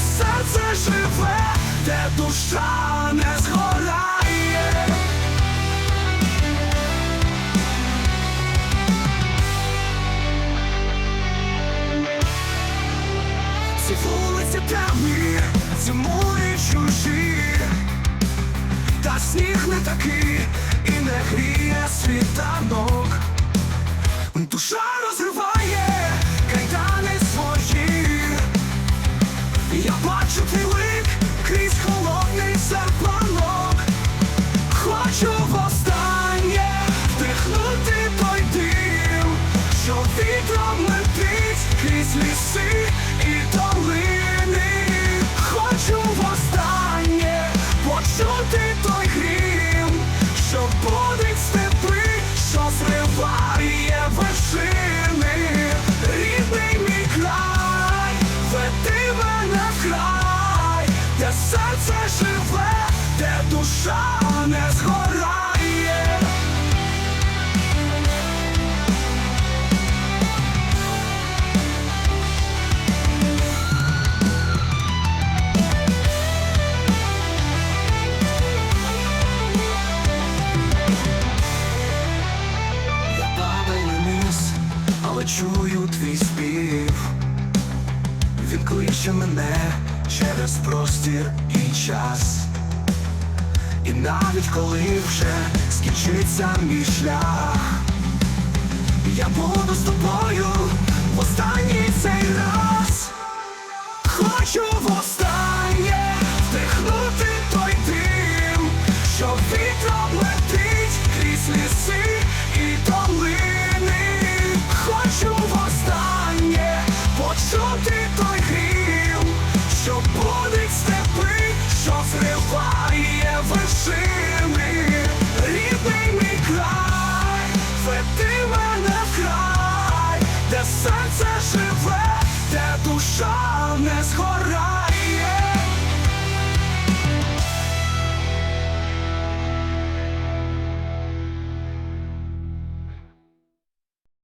серце живе, де душа не згорає. Ці вулиці темні, ці мурі чужі, та сніг не такий і не гріє світанок. Душа чую твій спів, він кличе мене через простір і час. І навіть коли вже скінчиться мій шлях, я буду з тобою в останній душа не згорає.